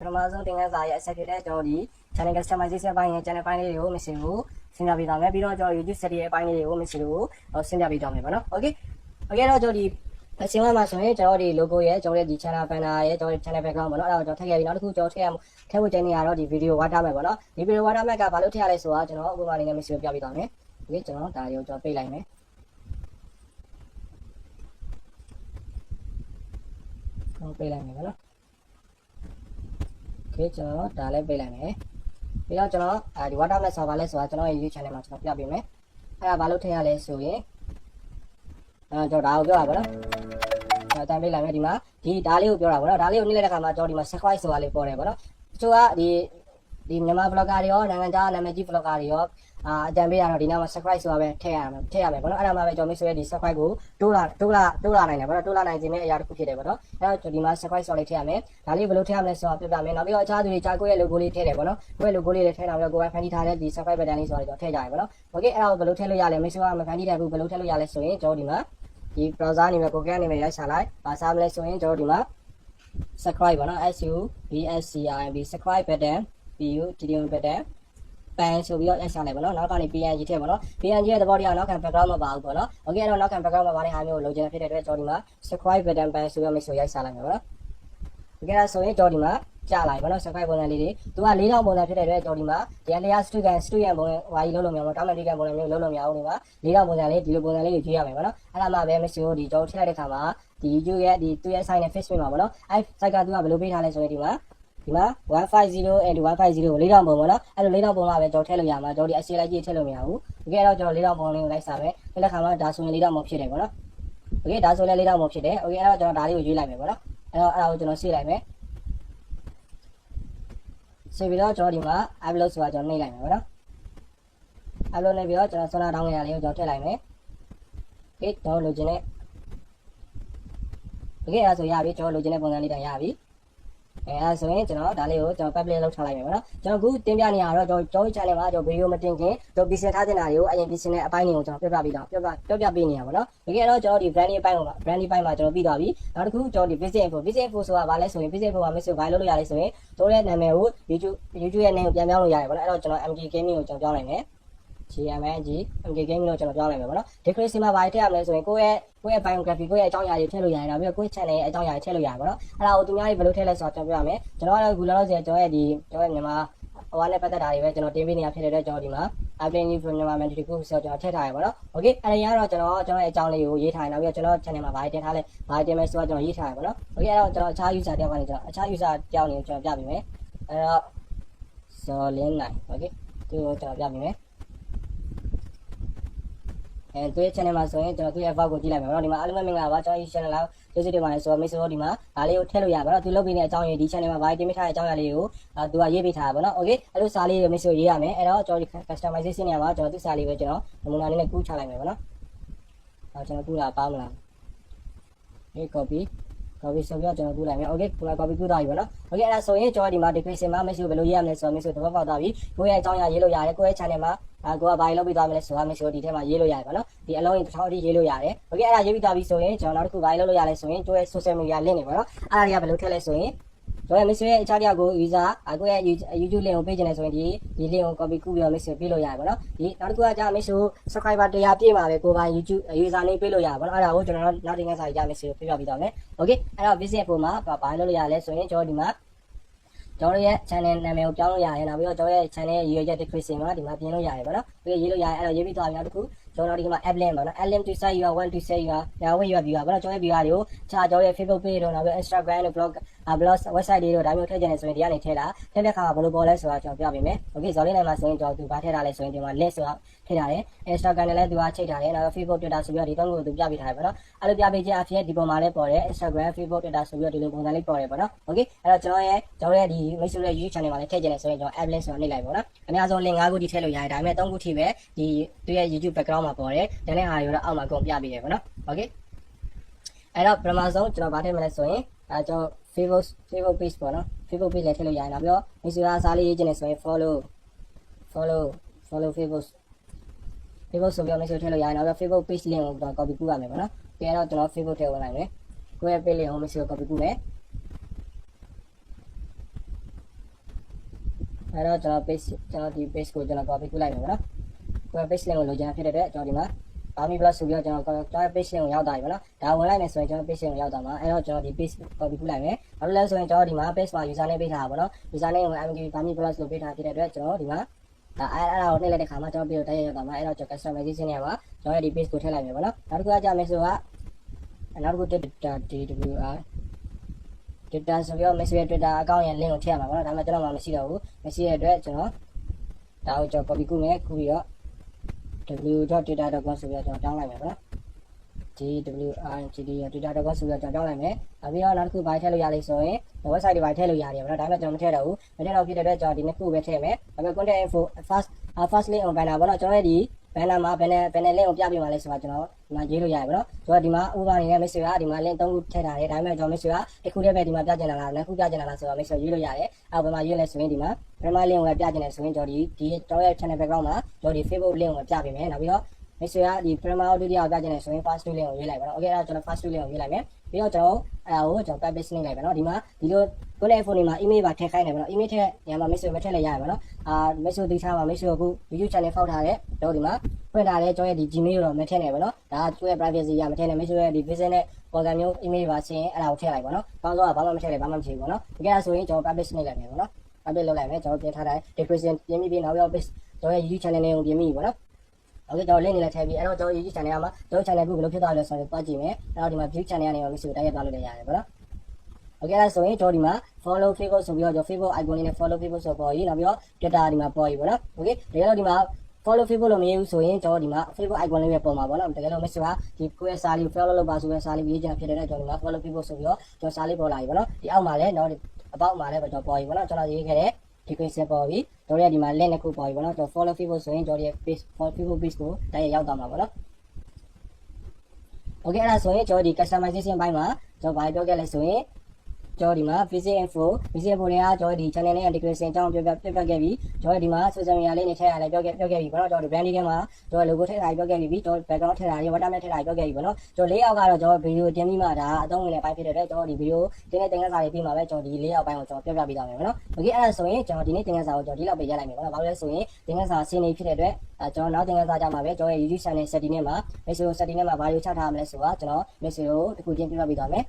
ပထမဆုံးသင်ခန်းစာရဲ့အဆက်ဖြစ်တဲ့ကျွန်တော်ဒီ channel customization ပိုင်းရဲ့ channel ပိုင်းလေးတွေကို machine ကိုဆင်းပြပေးသွားမယ်ပြီးတော့ကျွန်တော် YouTube study ရဲ့အပိုင်းလေးတွေကို machine ကိုဆင်းပြပေးသွားမယ်ပေါ့နော် okay okay တော့ကျွန်တော်ဒီအစင်းဝမ်းမှာဆိုရင်ကျွန်တော်ဒီ logo ရဲ့ကျွန်တော်ဒီ channel banner ရဲ့ကျွန်တော် channel background ပေါ့နော်အဲ့ဒါကိုကျွန်တော်ထည့်ခဲ့ပြီးနောက်တစ်ခုကျွန်တော်ထည့်ရထည့်ဖို့ကျင်းနေရတော့ဒီ video watermark ပေါ့နော်ဒီ video watermark ကဘာလို့ထည့်ရလဲဆိုတာကျွန်တော်ဥပမာလေးနဲ့ machine ကိုပြပေးသွားမယ် okay ကျွန်တော်ဒါတွေကိုကျွန်တော်ပိတ်လိုက်မယ်ကျွန်တော်ပိတ်လိုက်မယ်ပေါ့နော် okay ကျွန်တော်ဒါလည်းပိတ်လိုက်မယ်ပြီးတော့ကျွန်တော်အဲဒီ watermark ဆိုတာဘာလဲဆိုတာကျွန်တော်ရဲ့ YouTube channel မှာကျွန်တော်ပြပေးမယ်အဲ့ဒါဘာလို့ထည့်ရလဲဆိုရင်အဲကျွန်တော်ဒါကိုပြောတာပေါ့နော်ကျွန်တော်တန်ပိတ်လိုက်မယ်ဒီမှာဒီဒါလေးကိုပြောတာပေါ့နော်ဒါလေးကိုနှိမ့်လိုက်တဲ့ခါမှာကျွန်တော်ဒီမှာ subscribe ဆိုတာလေးပေါ်တယ်ပေါ့နော်တချို့ကဒီဒီမြန်မာ blogger တွေရောနိုင်ငံခြားနာမည်ကြီး blogger တွေရော အာအတန်ပေးရတော့ဒီနားမှာ subscribe ဆိုတာပဲထည့်ရမယ်ထည့်ရမယ်ပေါ့နော်အဲ့ဒါမှပဲကျွန်တော်မိတ်ဆွေရဲ့ဒီ subscribe ကိုတိုးလာတိုးလာတိုးလာနိုင်တယ်ပေါ့နော်တိုးလာနိုင်ခြင်းနဲ့အရာတစ်ခုဖြစ်တယ်ပေါ့နော်အဲ့တော့ဒီမှာ subscribe ဆိုတာလေးထည့်ရမယ်ဒါလေးဘယ်လိုထည့်ရမလဲဆိုတာပြပြမယ်နောက်ပြီးတော့အခြားသူတွေကြာကိုယ့်ရဲ့ logo လေးထည့်တယ်ပေါ့နော်ကိုယ့်ရဲ့ logo လေးလည်းထည့်တာပြီးတော့ကိုယ်ကဖန်တီးထားတဲ့ဒီ subscribe button လေးဆိုတာလေးကျွန်တော်ထည့်ကြရပေါ့နော် okay အဲ့ဒါကိုဘယ်လိုထည့်လို့ရလဲမိတ်ဆွေကမဖန်တီးတဲ့ဘူးဘယ်လိုထည့်လို့ရလဲဆိုရင်ကျွန်တော်ဒီမှာဒီ browser အနေနဲ့ကိုကဲအနေနဲ့ရိုက်ချလိုက်ပါစားမလဲဆိုရင်ကျွန်တော်ဒီမှာ subscribe ပေါ့နော် S U B S C I B subscribe button B U T D button ပန်ဆိုပြီးတော့ရိုက်ချလိုက်ပေါ့နော်နောက်ကနေ PNG ထည့်ပေါ့နော် PNG ရဲ့သဘောတရားနောက်ခံ background မပါဘူးပေါ့နော် okay အဲ့တော့နောက်ခံ background မပါတဲ့ဟာမျိုးကိုလိုချင်တဲ့ဖြစ်တဲ့အတွက်ကျွန်တော်ဒီမှာ subscribe button ပန်ဆိုပြီးတော့မိတ်ဆွေရိုက်ချလိုက်မယ်ပေါ့နော် okay အဲ့ဆိုရင်ကျွန်တော်ဒီမှာကြာလာပြီပေါ့နော် subscribe ပုံစံလေးတွေသူက၄000ပုံစံဖြစ်တဲ့အတွက်ကျွန်တော်ဒီမှာဒီအလျာ student student ပုံစံဟွာကြီးလုံးလုံးများပေါ့တာမန်တီကန်ပုံစံမျိုးလုံးလုံးများအောင်ဒီမှာ၄000ပုံစံလေးဒီလိုပုံစံလေးတွေကြည့်ရမယ်ပေါ့နော်အဲ့ဒါမှပဲ message ကိုဒီကျွန်တော်ထည့်လိုက်တဲ့ခါမှာဒီ YouTube ရဲ့ဒီသူ့ရဲ့ site နဲ့ Facebook မှာပေါ့နော်အဲ့ site ကသူကဘယ်လိုပေးထားလဲဆိုရင်ဒီမှာ ဒီမှာ150 and 150ကို4000ပုံပေါ့နော်အဲ့လို4000ပုံမှပဲကျွန်တော်ထည့်လို့ရမှာကျွန်တော်ဒီအစီလိုက်ကြီးထည့်လို့မရဘူးတကယ်တော့ကျွန်တော်4000ပုံလေးကိုလိုက်စားမယ်အဲ့လက်ခါမှာဒါဆိုရင်4000ပုံဖြစ်တယ်ပေါ့နော်โอเคဒါဆိုလည်း4000ပုံဖြစ်တယ်โอเคအဲ့တော့ကျွန်တော်ဒါလေးကိုရွေးလိုက်မယ်ပေါ့နော်အဲ့တော့အဲ့ဒါကိုကျွန်တော်ရှင်းလိုက်မယ်ဆေးပြီးတော့ကျွန်တော်ဒီမှာ upload ဆိုတာကျွန်တော်နှိပ်လိုက်မယ်ပေါ့နော် upload နေပြီးတော့ကျွန်တော် sonar down ရလေးကိုကျွန်တော်ထည့်လိုက်မယ် okay ကျွန်တော်လိုချင်တဲ့ okay အဲ့ဒါဆိုရပြီကျွန်တော်လိုချင်တဲ့ပုံစံလေးတိုင်ရပြီ အဲအဲ့ဒါဆိုရင်ကျွန်တော်ဒါလေးကိုကျွန်တော် public လုပ်ထားလိုက်မယ်ပေါ့နော်ကျွန်တော်အခုတင်ပြနေရတော့ကျွန်တော်ကျွန်တော် channel မှာကျွန်တော် video မတင်ခင်ကျွန်တော်ပြင်ဆင်ထားတဲ့နာတွေကိုအရင်ပြင်ဆင်တဲ့အပိုင်းတွေကိုကျွန်တော်ပြပြပေးတော့ပြပြပြပြပေးနေရပါတော့တကယ်တော့ကျွန်တော်ဒီ branding အပိုင်းကို branding ပိုင်းမှာကျွန်တော်ပြီးသွားပြီနောက်တစ်ခုကျွန်တော်ဒီ visit info visit info ဆိုတာဘာလဲဆိုရင် visit info မှာ message ဘာလို့လုပ်ရလဲဆိုရင်တို့ရဲ့နာမည်ကို YouTube YouTube ရဲ့ name ကိုပြန်ပြောင်းလို့ရတယ်ပေါ့နော်အဲ့တော့ကျွန်တော် MK Gaming ကိုကျွန်တော်ပြောင်းလိုက်မယ် GMNG MK Gaming လို့ကျွန်တော်ပြောင်းလိုက်မယ်ပေါ့နော် decrease မှာဘာထည့်ရမလဲဆိုရင်ကိုယ့်ရဲ့ကိုယ့်ရဲ့ biography ကိုယ့်ရဲ့အကြောင်းအရာတွေထည့်လို့ရတယ်နောက်ပြီးတော့ကိုယ့် channel ရဲ့အကြောင်းအရာတွေထည့်လို့ရတယ်ပေါ့နော်အဲ့ဒါကိုသူများတွေဘယ်လိုထည့်လဲဆိုတော့ကျွန်တော်ပြောရမယ်ကျွန်တော်ကတော့အခုလောလောဆယ်ကျွန်တော်ရဲ့ဒီကျွန်တော်ရဲ့မြန်မာဟိုဟာနဲ့ပတ်သက်တာတွေပဲကျွန်တော်တင်ပေးနေရဖြစ်တဲ့အတွက်ကျွန်တော်ဒီမှာ update new from မြန်မာ mandatory course ဆိုတော့ကျွန်တော်ထည့်ထားရပါတော့ okay အဲ့ဒါရတော့ကျွန်တော်ကျွန်တော်ရဲ့အကြောင်းလေးကိုရေးထားရင်နောက်ပြီးတော့ကျွန်တော် channel မှာဘာတွေတင်ထားလဲဘာတွေတင်မယ်ဆိုတော့ကျွန်တော်ရေးထားရပါတော့ okay အဲ့တော့ကျွန်တော်အခြား user တယောက်ကနေကျွန်တော်အခြား user တယောက်နေကျွန်တော်ပြပေးမယ်အဲ့တော့ Zolin နိုင် okay သူကိုကျွန်တော်ပြပေးမယ် အဲသူရဲ့ channel မှာဆိုရင်ကျွန်တော်သူ့ရဲ့ account ကိုကြည့်လိုက်မယ်เนาะဒီမှာအားလုံးပဲမင်္ဂလာပါကျွန်တော်ဒီ channel လာကျေးဇူးတင်ပါတယ်ဆိုတော့မိတ်ဆွေတို့ဒီမှာဒါလေးကိုထည့်လို့ရပါတော့သူလုပ်ပြီးတဲ့အကြောင်းရင်းဒီ channel မှာဘာတင်ပြထားတဲ့အကြောင်းအရာလေးကိုသူကရေးပေးထားတာပေါ့နော် okay အဲ့လိုစာလေးကိုမိတ်ဆွေရေးရမယ်အဲ့တော့ကျွန်တော်ဒီ customization နေရာမှာကျွန်တော်သူ့စာလေးပဲကျွန်တော်နမူနာလေးနဲ့ကူးချလိုက်မယ်ပေါ့နော်အဲ့ကျွန်တော်ကူးတာပါမလားဒီ copy copy ဆိုပြီးတော့ကျွန်တော်ကူးလိုက်မယ် okay ကူးလိုက် copy ကူးသွားပြီပေါ့နော် okay အဲ့ဒါဆိုရင်ကျွန်တော်ဒီမှာ description မှာမိတ်ဆွေဘယ်လိုရေးရမလဲဆိုတော့မိတ်ဆွေသဘောပေါက်သွားပြီကိုယ့်ရဲ့အကြောင်းအရာရေးလို့ရတယ်ကိုယ့်ရဲ့ channel မှာအာကိုကဘာလုပ်ပြီးသွားမလဲဆိုတာမိတ်ဆွေဒီထဲမှာရေးလို့ရတယ်ပေါ့နော်ဒီအလုံးကြီးတစ်ထောင်အထိရေးလို့ရတယ် okay အဲ့ဒါရေးပြီးသွားပြီဆိုရင်ကျွန်တော်နောက်တစ်ခုဘာလုပ်လို့ရလဲဆိုရင်ကိုယ့်ရဲ့ social media link တွေပေါ့နော်အဲ့ဒါတွေကဘယ်လိုထည့်လဲဆိုရင် ကျွန်တော်မိတ်ဆွေရဲ့အခြားတယောက်ကို user အကိုရဲ့ YouTube link ကိုပေးချင်တယ်ဆိုရင်ဒီဒီ link ကို copy ကူးပြီးတော့မိတ်ဆွေပေးလို့ရတယ်ပေါ့နော်ဒီနောက်တစ်ခုကကြာမိတ်ဆွေ subscriber 100ပြည့်မှာပဲကိုပိုင် YouTube user name ပေးလို့ရတယ်ပေါ့နော်အဲ့ဒါကိုကျွန်တော်နောက်တင်ကစားကြမိတ်ဆွေပြပြပေးတော့မယ် okay အဲ့တော့ visit ပုံမှာဘာလုပ်လို့ရလဲဆိုရင်ကျွန်တော်ဒီမှာကျွန်တော်ရဲ့ channel နာမည်ကိုပြောင်းလို့ရတယ်နောက်ပြီးတော့ကျွန်တော်ရဲ့ channel ရဲ့ရည်ရွယ်ချက် description မှာဒီမှာပြင်လို့ရတယ်ပေါ့နော်။ပြီးရေးလို့ရတယ်အဲ့တော့ရေးပြီးသွားပြီနောက်တစ်ခုကျွန်တော်ဒီမှာ app link ပေါ့နော် app link to site you are want to say you are now when you are viewer ပေါ့နော်ကျွန်တော်ရဲ့ viewer တွေကိုခြားကျွန်တော်ရဲ့ Facebook page တို့နောက်ပြီး Instagram တို့ blog blog website တွေတို့ဒါမျိုးထည့်ကြတယ်ဆိုရင်ဒီကနေထည့်တာထည့်တဲ့ခါမှာဘယ်လိုပေါ်လဲဆိုတာကျွန်တော်ပြပေးမယ်။ Okay ဇော်လေးနိုင်မှာဆိုရင်ကျွန်တော်သူဘာထည့်ထားလဲဆိုရင်ဒီမှာ link ဆိုတာထည့်ထားတယ် Instagram နဲ့လည်းသူကချိန်ထားတယ်နောက် Facebook Twitter ဆိုပြီးတော့ဒီတော့ကိုသူပြပေးထားတယ်ပေါ့နော်။အဲ့လိုပြပေးခြင်းအဖြစ်ဒီပေါ်မှာလည်းပေါ်တယ် Instagram Facebook Twitter ဆိုပြီးတော့ဒီလိုပုံစံလေးပေါ်တယ်ပေါ့နော်။ Okay အဲ့တော့ကျွန်တော်ရဲ့ကျွန်တော်ရဲ့ဒီမိတ်ဆွေရဲ့ YouTube channel မှာလည်းထည့်ကြတယ်ဆိုရင်ကျွန်တော် app link ဆိုတာနှိပ်လိုက်ပေါ့နော်။အများဆုံး link 5ခုထိထည့်လို့ရတယ်ဒါပေမဲ့3ခုထိပဲဒီသူရဲ့ YouTube background မှာပေါ်တယ်။ဒါနဲ့ဟာရောတော့အောက်မှာအကုန်ပြပေးရပေါ့နော်။ Okay အဲ့တော့ပထမဆုံးကျွန်တော်ဗာထည့်မလဲဆိုရင် အဲကျွန်တော် Facebook Facebook page ပေါ့နော် Facebook page လည်းထည့်လို့ရတယ်နောက်ပြီးတော့မိတ်ဆွေအားစားလေးရေးချင်တယ်ဆိုရင် follow follow follow Facebook Facebook ဆိုပြီးတော့မိတ်ဆွေထည့်လို့ရတယ်နောက်ပြီး Facebook page link ကိုကျွန်တော် copy ကူးရမယ်ပေါ့နော်ပြီးတော့ကျွန်တော် Facebook ထည့်ဝင်လိုက်မယ်ကိုယ့်ရဲ့ page link ကိုမိတ်ဆွေ copy ကူးမယ်အဲ့တော့ကျွန်တော် page ကျွန်တော်ဒီ page ကိုကျွန်တော် copy ကူးလိုက်မယ်ပေါ့နော်ကိုယ် page link ကိုလိုချင်တာဖြစ်တဲ့အတွက်ကျွန်တော်ဒီမှာ Army Plus ဆိုပြီးတော့ကျွန်တော်ကျွန်တော် page link ကိုရောက်တာပြီပေါ့နော်ဒါဝင်လိုက်မယ်ဆိုရင်ကျွန်တော် page link ကိုရောက်တာမှာအဲ့တော့ကျွန်တော်ဒီ page copy ကူးလိုက်မယ်ဘာလို့လဲဆိုရင်ကျွန်တော်ဒီမှာ page မှာ user name ပေးထားတာပေါ့နော် user name ကို MG Army Plus လို့ပေးထားဖြစ်တဲ့အတွက်ကျွန်တော်ဒီမှာဒါအဲ့အဲ့ဒါကိုနှိပ်လိုက်တဲ့ခါမှာကျွန်တော်ပြီးတော့တိုက်ရိုက်ရောက်တာမှာအဲ့တော့ကျွန်တော် customization နေရာမှာကျွန်တော်ဒီ page ကိုထည့်လိုက်မယ်ပေါ့နော်နောက်တစ်ခုကကြာမယ်ဆိုတော့နောက်တစ်ခု data DWR data ဆိုပြီးတော့ message Twitter account ရဲ့ link ကိုထည့်ရမှာပေါ့နော်ဒါမှကျွန်တော်မှမရှိတော့ဘူးမရှိတဲ့အတွက်ကျွန်တော်ဒါကိုကျွန်တော် copy ကူးမယ်ကူးပြီးတော့ w.data.com ဆိုပြီးတော့ကျွန်တော်တောင်းလိုက်မယ်ပေါ့နော် DWRGD ရ data.com ဆိုပြီးတော့ကျွန်တော်တောင်းလိုက်မယ်နောက်ပြီးတော့နောက်တစ်ခုဘာထည့်လို့ရလဲဆိုရင် website တွေဘာထည့်လို့ရတယ်ပေါ့နော်ဒါပေမဲ့ကျွန်တော်မထည့်တော့ဘူးမထည့်တော့ဖြစ်တဲ့အတွက်ကျွန်တော်ဒီနှစ်ခုပဲထည့်မယ်ဒါပေမဲ့ content info first first link on banner ပေါ့နော်ကျွန်တော်ရဲ့ဒီ banner မှာ banner banner link ကိုပြပေးပါလဲဆိုတာကျွန်တော်ဒီမှာရေးလို့ရတယ်ပေါ့နော်ကျွန်တော်ဒီမှာ over နေတဲ့ message ကဒီမှာ link 3ခုထည့်ထားတယ်ဒါပေမဲ့ကျွန်တော် message ကတစ်ခုတည်းပဲဒီမှာပြချင်တာလားနှစ်ခုပြချင်တာလားဆိုတော့ message ရေးလို့ရတယ်အောက်ဘက်မှာရေးလဲဆိုရင်ဒီမှာ primer link ကိုပြချင်တယ်ဆိုရင်ကျွန်တော်ဒီဒီကျွန်တော်ရဲ့ channel background မှာကျွန်တော်ဒီ Facebook link ကိုပြပေးမယ်နောက်ပြီးတော့ message ကဒီ primer ဒုတိယကိုပြချင်တယ်ဆိုရင် first link ကိုရေးလိုက်ပါတော့ okay အဲ့ဒါကျွန်တော် first link ကိုရေးလိုက်မယ်ပြီးတော့ကျွန်တော်အဲ့ဒါကိုကျွန်တော် publish link လိုက်ပါတော့ဒီမှာဒီလို ကိုယ့်ရဲ့ phone မှာ email ပါထည့်ခိုင်းတယ်ပေါ့နော် email ထည့်ညမှာ message မထည့်လိုက်ရပါတော့အာ message တိထားပါ message ကို YouTube channel ဖောက်ထားတယ်တော့ဒီမှာဖွင့်ထားတယ်ကျွန်တော်ရဲ့ဒီ Gmail ကိုတော့မထည့်နဲ့ပေါ့နော်ဒါကကိုယ့်ရဲ့ privacy ရမထည့်နဲ့ message ရဲ့ဒီ business နဲ့ပေါ်ကံမျိုး email ပါဆင်းအဲ့ဒါကိုထည့်လိုက်ပါတော့ကောင်းဆုံးကဘာမှမထည့်လိုက်ဘာမှမဖြစ်ဘူးပေါ့နော်ဒီကဲဆိုရင်ကျွန်တော် publish လုပ်လိုက်မယ်ပေါ့နော် publish လုပ်လိုက်မယ်ကျွန်တော်ပြင်ထားတဲ့ description ပြင်ပြီးပြီးနောက်ပြီးတော့ page ကျွန်တော်ရဲ့ YouTube channel လေးကိုပြင်ပြီးပေါ့နော်โอเคကျွန်တော် link နေလည်းထည့်ပြီးအဲ့တော့ကျွန်တော် YouTube channel မှာကျွန်တော် channel ကိုဘယ်လိုဖြစ်သွားလဲဆိုတော့တွားကြည့်မယ်အဲ့တော့ဒီမှာ view channel ကနေတော့ message ကိုတိုက်ရိုက်သွားလို့လည်းရတယ်ပေါ့နော် โอเคအဲ့ဆိုရင်ကျွန်တော်ဒီမှာ follow Facebook ဆိုပြီးတော့ကျွန်တော် Facebook icon လေးနဲ့ follow Facebook ဆိုပေါ်ပြီးနောက်ပြီးတော့ Twitter ဒီမှာပေါ်ပြီးပေါ့နော်โอเคတကယ်လို့ဒီမှာ follow Facebook လို့မရဘူးဆိုရင်ကျွန်တော်ဒီမှာ Facebook icon လေးပဲပေါ်မှာပေါ့နော်တကယ်လို့ message ကဒီကိုယ့်ရဲ့စာလေးကို follow လုပ်ပါဆိုတဲ့စာလေးရေးချင်ဖြစ်တဲ့အတွက်ကျွန်တော်ဒီမှာ follow Facebook ဆိုပြီးတော့ကျွန်တော်စာလေးပေါ်လာပြီပေါ့နော်ဒီအောက်မှာလည်းတော့အပေါက်မှာလည်းကျွန်တော်ပေါ်ပြီပေါ့နော်ကျွန်တော်ရေးခဲ့တဲ့ဒီ question ပေါ်ပြီတို့ရဒီမှာ link တစ်ခုပေါ်ပြီပေါ့နော်ကျွန်တော် follow Facebook ဆိုရင်ကျွန်တော်ရဲ့ page follow Facebook page ကိုတိုက်ရိုက်ရောက်သွားမှာပေါ့နော် Okay အဲ့ဒါဆိုရင်ကျွန်တော်ဒီ customization ဘိုင်းမှာကျွန်တော်ဘာပြောခဲ့လဲဆိုရင် ကျွန်တော်ဒီမှာ visit info visit info တွေကကျွန်တော်ဒီ channel နဲ့ integration အကြောင်းပြောပြပြပြခဲ့ပြီးကျွန်တော်ဒီမှာ social media လေးနဲ့ထည့်ရတယ်ပြောခဲ့ပြောခဲ့ပြီးပေါ့နော်ကျွန်တော်ဒီ brand လေးထဲမှာကျွန်တော် logo ထည့်ထားပြီးပြောခဲ့ပြီးကျွန်တော် background ထည့်ထားပြီး watermark ထည့်ထားပြီးပြောခဲ့ပြီးပေါ့နော်ကျွန်တော် layout ကတော့ကျွန်တော် video တင်ပြီးမှဒါအသုံးဝင်တဲ့ဘိုင်းဖြစ်တဲ့အတွက်ကျွန်တော်ဒီ video တင်တဲ့တင်ကစားလေးပြီးမှပဲကျွန်တော်ဒီ layout ဘိုင်းကိုကျွန်တော်ပြောပြပေးသွားမယ်ပေါ့နော် Okay အဲ့ဒါဆိုရင်ကျွန်တော်ဒီနေ့တင်ကစားကိုကျွန်တော်ဒီလောက်ပဲရလိုက်မယ်ပေါ့နော်ဘာလို့လဲဆိုရင်တင်ကစားဆင်းနေဖြစ်တဲ့အတွက်အဲကျွန်တော်နောက်တင်ကစားကြမှာပဲကျွန်တော်ရဲ့ YouTube channel setting နဲ့မှာ message setting နဲ့မှာဘာတွေချထားရမလဲဆိုတာကျွန်တော် message ကိုတစ်ခုချင်းပြပြပေးသွားမယ်